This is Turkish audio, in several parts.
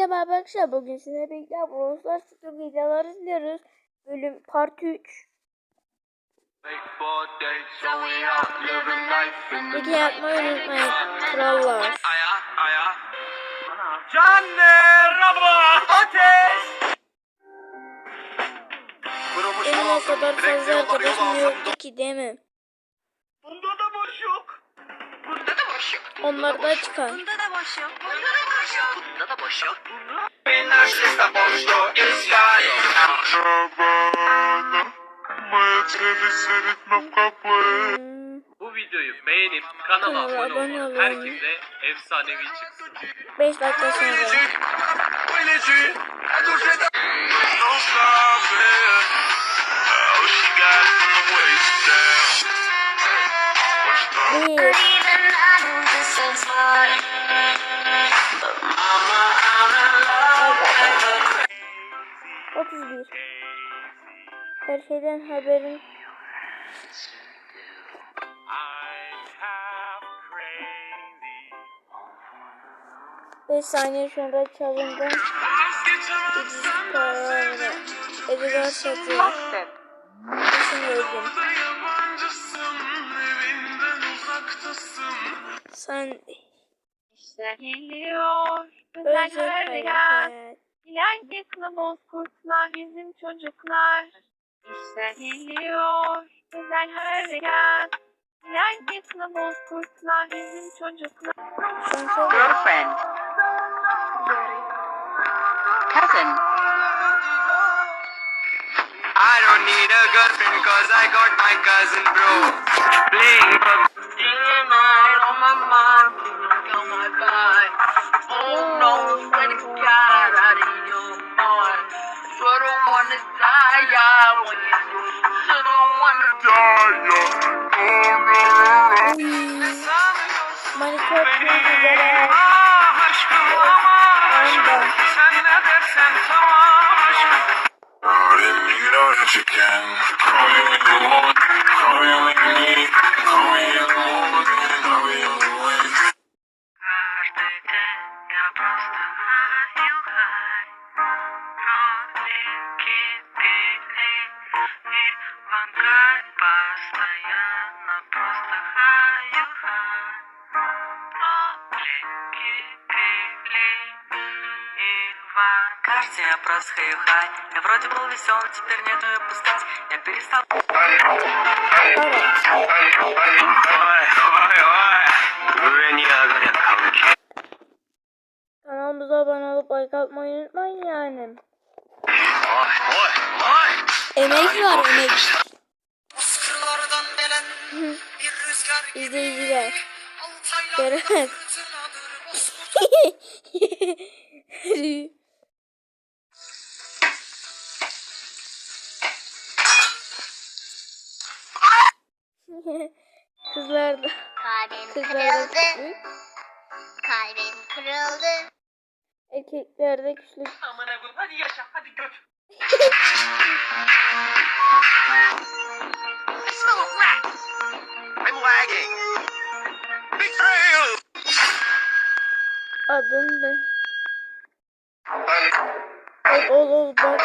Hepinize merhaba arkadaşlar. Bugün sizinle birlikte Brawl Stars videoları izliyoruz. Bölüm part 3. Peki yapmayı unutmayın. Krallar. Raba ateş. Benim o kadar fazla arkadaşım yoktu ki değil mi? boş. Onlar da çıkar. Bunda da boş yok. Bunda da boş yok. Bunda da boş yok. Bu videoyu beğenip kanala abone olun. Herkese efsanevi çıksın. 5 dakika sonra. Please. 31 Her şeyden haberim Beş saniye sonra çalındı. Ücüz para. Edgar satıyor. Şimdi öldüm. Sen İşte geliyor. Özel harekat. hareket. İleride kılavuz kurtlar bizim çocuklar. İşte geliyor. Güzel harekat. İleride kılavuz kurtlar bizim çocuklar. Girlfriend, cousin, I don't need a girlfriend cause I got my cousin bro. Playing PUBG. Кажется, я просто хай Я вроде был веселый, теперь нету и пускать Я перестал Kanalımıza abone olup like atmayı unutmayın yani. Oy oy oy. Emek var emek. Sırlardan gelen bir rüzgar gibi İzleyiciler. Altaylar Kızlar da. Kalbim Kızlar da kırıldı. Kalbim kırıldı. Erkekler de küçük. Amına koyayım hadi yaşa hadi göt. Adın ne? Ol ol ol bak.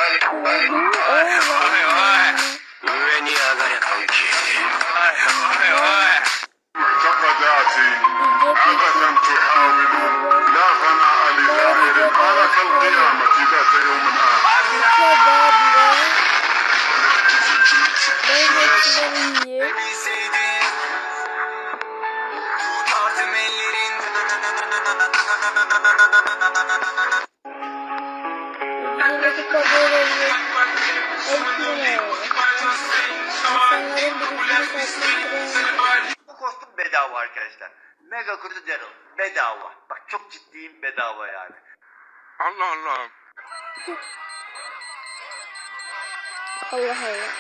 Oy oy. Arkadaşlar. Mega kutu Daryl. Bedava. Bak çok ciddiyim bedava yani. Allah Allah. Allah Allah.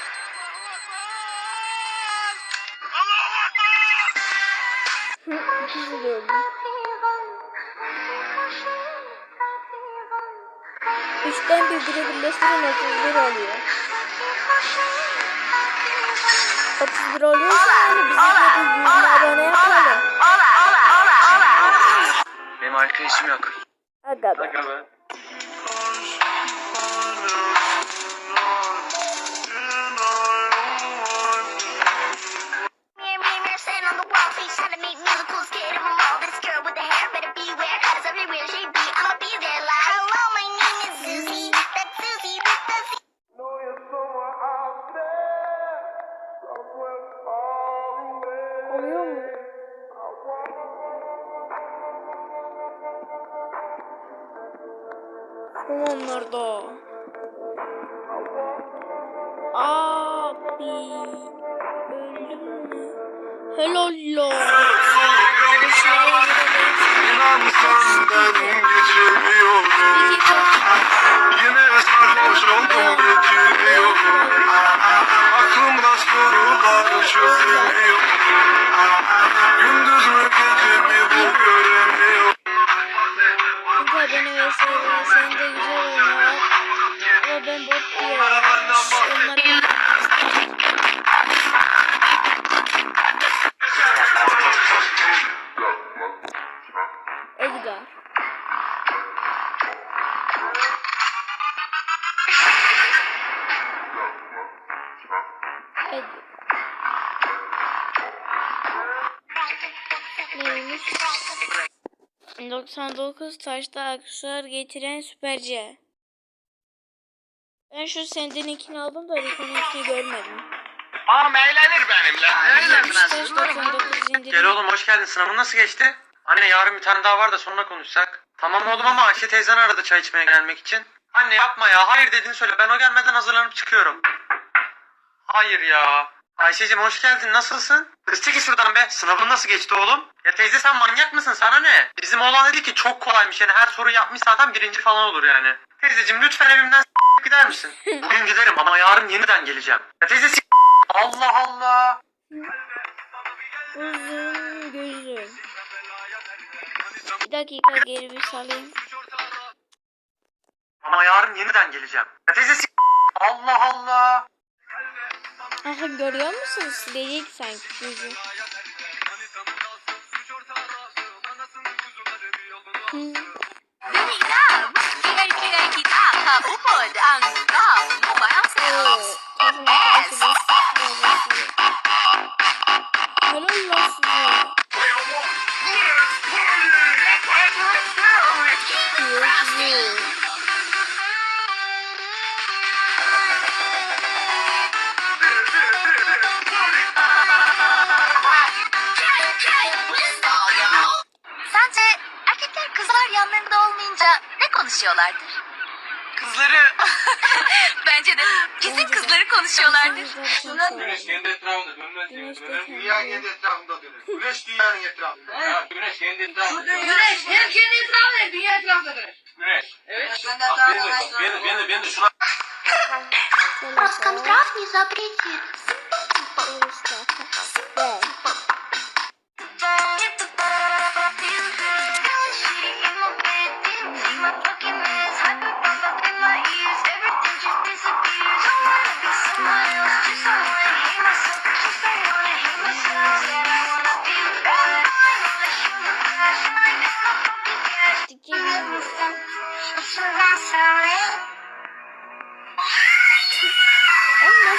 İkisi de öldü. Üçten bir biri birleştirin 31 oluyor. 31 oluyorsa yani bize de bir abone yapalım. Benim arkadaşım yok. Aga be. oluyor mu? Onlar da. Abi öldüm mü? Hello lo. Yunanistan'dan geçirmiş. 99 taşta aksesuar getiren süperce. Ben şu sendeninkini aldım da Rico'nunkini görmedim. Ağam eğlenir benimle. Taş 99 indirim. Gel oğlum hoş geldin. Sınavın nasıl geçti? Anne yarın bir tane daha var da sonra konuşsak. Tamam oğlum ama Ayşe teyzen aradı çay içmeye gelmek için. Anne yapma ya. Hayır dediğini söyle. Ben o gelmeden hazırlanıp çıkıyorum. Hayır ya. Ayşe'cim hoş geldin. Nasılsın? Kız çekil şuradan be. Sınavın nasıl geçti oğlum? Ya teyze sen manyak mısın? Sana ne? Bizim oğlan dedi ki çok kolaymış. Yani her soru yapmış zaten birinci falan olur yani. Teyzeciğim lütfen evimden s- gider misin? Bugün giderim ama yarın yeniden geleceğim. Ya teyze s- Allah Allah. Uzun gözüm. Bir dakika geri bir salayım. Ama yarın yeniden geleceğim. Ya teyze s- Allah Allah. Aha görüyor musun? Silecek sanki gözü. Hı. Kira-kira kita kaupod ang konuşuyorlardır? Kızları Bence de kesin Bence de. kızları konuşuyorlardır. Şuna Güneş kendi etrafında dönmez diye Güneş de döner. kendi- Dünya kendi etrafında döner. Güneş dünyanın etrafında. Ya, güneş kendi etrafında döner. Güneş hem kendi etrafında hem dünya etrafında dönür. Güneş. Evet. Bak ben de, bak, ben de, ben de, ben de şuna Роскомздрав не запретит.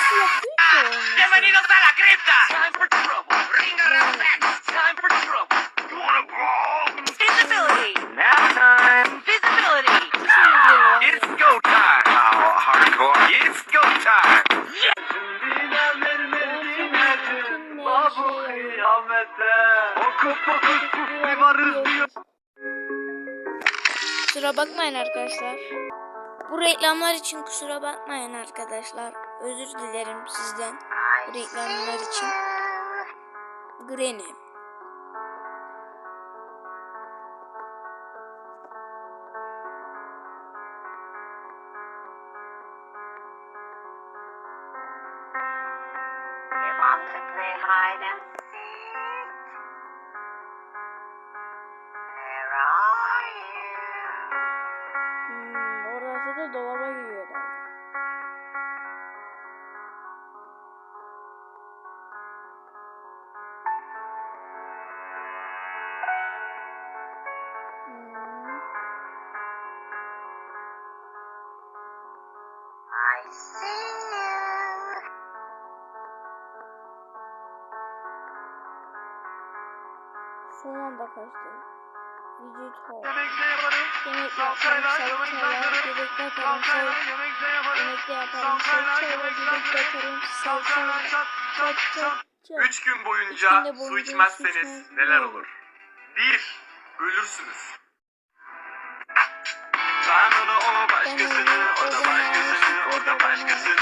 Bienvenidos a la cripta. Time for trouble. Ring around. Time for trouble. You wanna brawl? Visibility. Now time. Visibility. It's go time. Hardcore. It's go time. Kusura bakmayın arkadaşlar. Bu reklamlar için kusura bakmayın arkadaşlar. Özür dilerim sizden. Reklamlar için. Granny. You want Son anda kaçtı. Vücut hol. Yemek yaparım, salçalar, göbekte yaparım. Yemekte yaparım, salçalar, göbekte yaparım, salçalar, çat çat çat. Üç gün boyunca su içmezseniz neler olur? Bir, ölürsünüz. For the overbite. başkasını, o da başkasını, o da başkasını.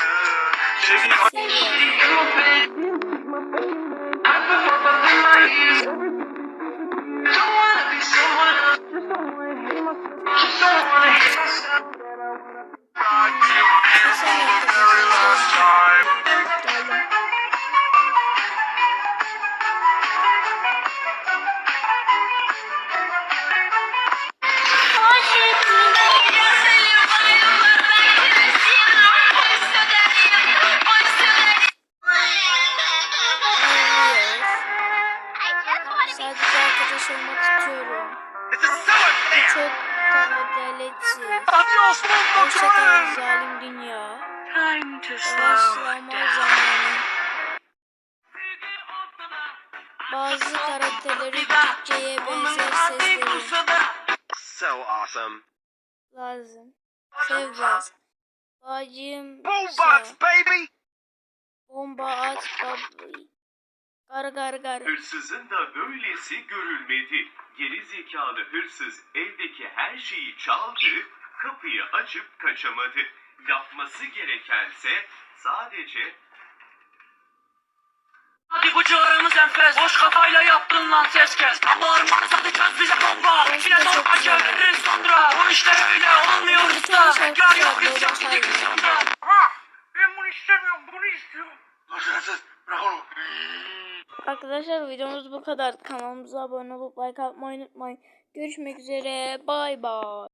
Şehir Seviyorum. Sen arkadaş olmak istiyorum. Bu çok adaletsiz. Hoşçakal zalim dünya. Time to slow down. Bazı karakterleri Türkçe'ye benzer sesleri So awesome. lazım. Sev lazım. Bacım Boombox, baby! bomba at babli. Gar gar gar. Hırsızın da böylesi görülmedi. Geri zekalı hırsız evdeki her şeyi çaldı, kapıyı açıp kaçamadı. Yapması gerekense sadece Hadi bu civarımız enfes Boş kafayla yaptın lan ses kes Bağırmanı tadı çöz bize bomba İçine torba çeviririz sonra Bu işler öyle olmuyor usta Gel yok biz yok sonra Ha ben bunu istemiyorum bunu istiyorum Dur dur bırak onu. Arkadaşlar videomuz bu kadar. Kanalımıza abone olup like atmayı unutmayın. Görüşmek üzere. Bay bay.